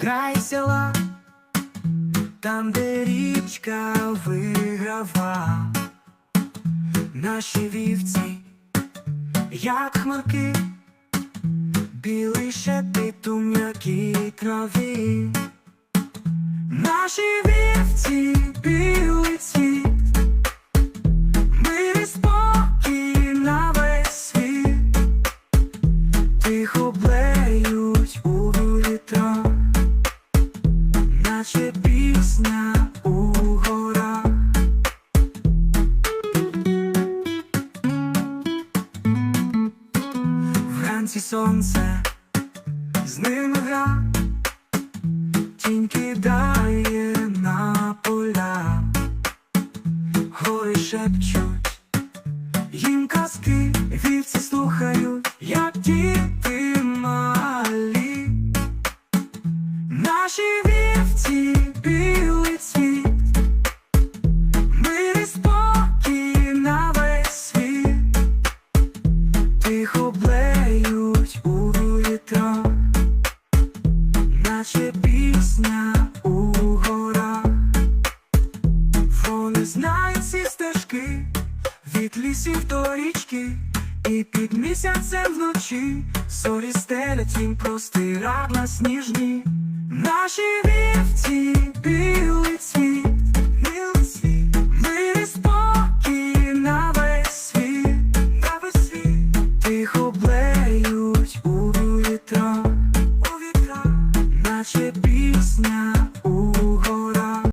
край села, там, де річка виграва, наші вівці, як хмарки, білий шепіт у м'якій траві. Наші вівці, наче пісня у горах. Вранці сонце, з ним гра, тінь кидає на поля, гори шепчуть, їм казки, вівці слухають, як діти малі. Наші вівці тихо блеють у вітрах, наче пісня у горах. Вони знають всі стежки від лісів до річки, і під місяцем вночі зорі стелять їм простирах сніжні. Наші вівці breeze now.